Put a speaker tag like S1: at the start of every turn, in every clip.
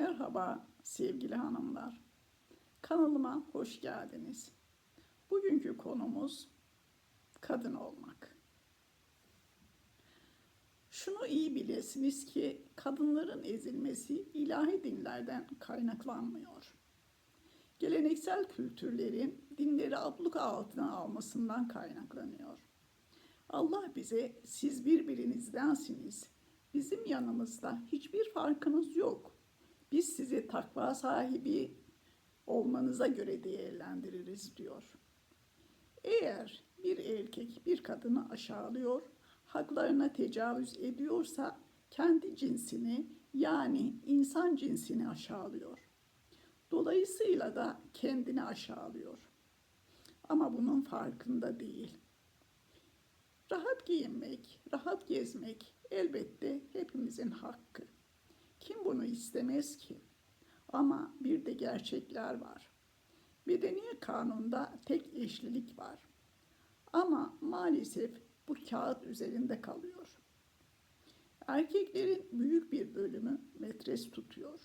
S1: Merhaba sevgili hanımlar. Kanalıma hoş geldiniz. Bugünkü konumuz kadın olmak. Şunu iyi bilesiniz ki kadınların ezilmesi ilahi dinlerden kaynaklanmıyor. Geleneksel kültürlerin dinleri abluka altına almasından kaynaklanıyor. Allah bize siz birbirinizdensiniz. Bizim yanımızda hiçbir farkınız yok. Biz sizi takva sahibi olmanıza göre değerlendiririz diyor. Eğer bir erkek bir kadını aşağılıyor, haklarına tecavüz ediyorsa kendi cinsini yani insan cinsini aşağılıyor. Dolayısıyla da kendini aşağılıyor. Ama bunun farkında değil. Rahat giyinmek, rahat gezmek elbette hepimizin hakkı. Kim bunu istemez ki? Ama bir de gerçekler var. Medeni kanunda tek eşlilik var. Ama maalesef bu kağıt üzerinde kalıyor. Erkeklerin büyük bir bölümü metres tutuyor.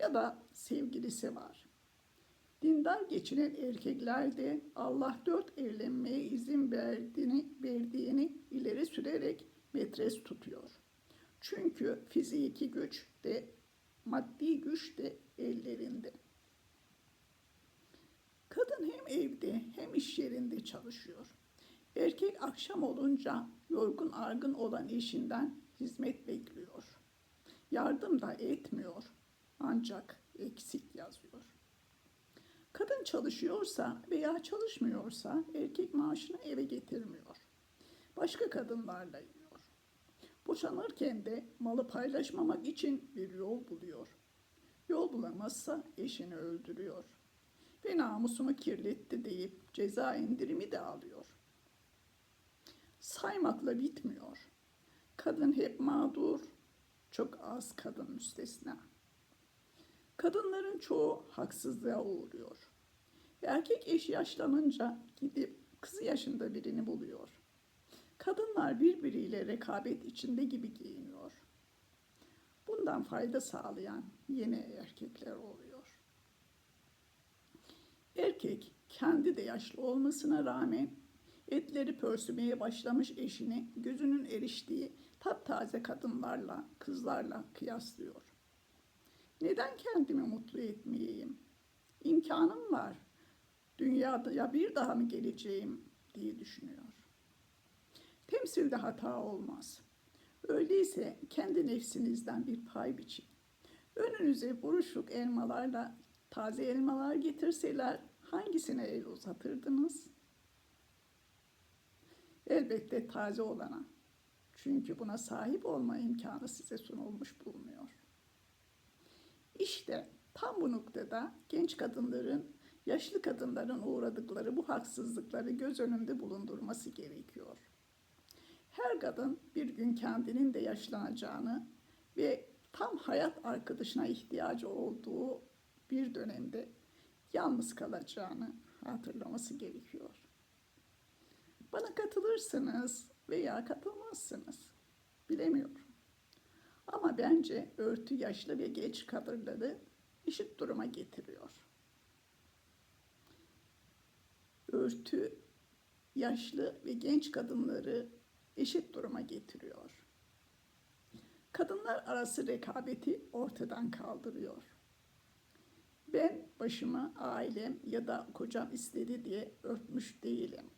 S1: Ya da sevgilisi var. Dindar geçinen erkekler de Allah dört evlenmeye izin verdiğini, verdiğini ileri sürerek metres tutuyor. Çünkü fiziki güç de maddi güç de ellerinde. Kadın hem evde hem iş yerinde çalışıyor. Erkek akşam olunca yorgun argın olan eşinden hizmet bekliyor. Yardım da etmiyor ancak eksik yazıyor. Kadın çalışıyorsa veya çalışmıyorsa erkek maaşını eve getirmiyor. Başka kadınlarla yiyor. Boşanırken de malı paylaşmamak için bir yol buluyor. Yol bulamazsa eşini öldürüyor. Ve namusumu kirletti deyip ceza indirimi de alıyor. Saymakla bitmiyor. Kadın hep mağdur, çok az kadın müstesna. Kadınların çoğu haksızlığa uğruyor. Erkek eş yaşlanınca gidip kızı yaşında birini buluyor. Kadınlar birbiriyle rekabet içinde gibi giyiniyor. Bundan fayda sağlayan yine erkekler oluyor. Erkek kendi de yaşlı olmasına rağmen etleri pörsümeye başlamış eşini gözünün eriştiği taptaze kadınlarla, kızlarla kıyaslıyor. Neden kendimi mutlu etmeyeyim? İmkanım var. Dünyada ya bir daha mı geleceğim diye düşünüyor. Temsilde hata olmaz. Öyleyse kendi nefsinizden bir pay biçin. Önünüze buruşuk elmalarla taze elmalar getirseler hangisine el uzatırdınız? Elbette taze olana. Çünkü buna sahip olma imkanı size sunulmuş bulunuyor. İşte tam bu noktada genç kadınların, yaşlı kadınların uğradıkları bu haksızlıkları göz önünde bulundurması gerekiyor. Her kadın bir gün kendinin de yaşlanacağını ve tam hayat arkadaşına ihtiyacı olduğu bir dönemde yalnız kalacağını hatırlaması gerekiyor. Bana katılırsınız veya katılmazsınız. Bilemiyorum. Ama bence örtü yaşlı ve genç kadınları eşit duruma getiriyor. Örtü yaşlı ve genç kadınları eşit duruma getiriyor. Kadınlar arası rekabeti ortadan kaldırıyor. Ben başımı ailem ya da kocam istedi diye örtmüş değilim.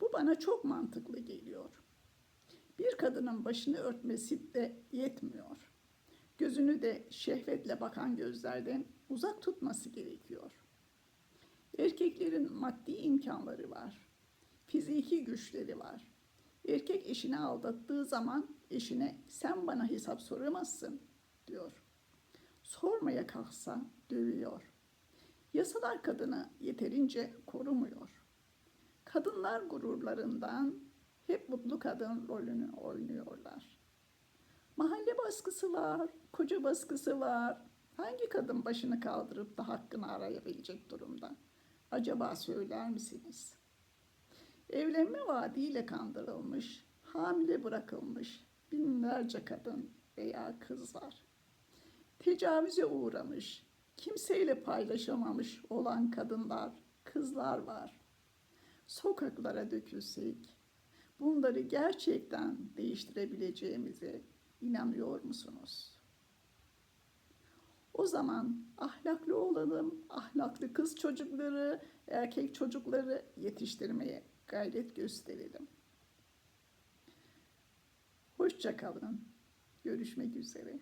S1: Bu bana çok mantıklı geliyor. Bir kadının başını örtmesi de yetmiyor. Gözünü de şehvetle bakan gözlerden uzak tutması gerekiyor. Erkeklerin maddi imkanları var. Fiziki güçleri var. Erkek eşini aldattığı zaman eşine sen bana hesap soramazsın diyor. Sormaya kalksa dövüyor. Yasalar kadını yeterince korumuyor. Kadınlar gururlarından hep mutlu kadın rolünü oynuyorlar. Mahalle baskısı var, koca baskısı var. Hangi kadın başını kaldırıp da hakkını arayabilecek durumda? Acaba söyler misiniz? Evlenme vaadiyle kandırılmış, hamile bırakılmış binlerce kadın veya kız var. tecavüze uğramış, kimseyle paylaşamamış olan kadınlar, kızlar var. Sokaklara dökülsek, bunları gerçekten değiştirebileceğimize inanıyor musunuz? O zaman ahlaklı olalım, ahlaklı kız çocukları, erkek çocukları yetiştirmeye gayret gösterelim. Hoşça kalın. Görüşmek üzere.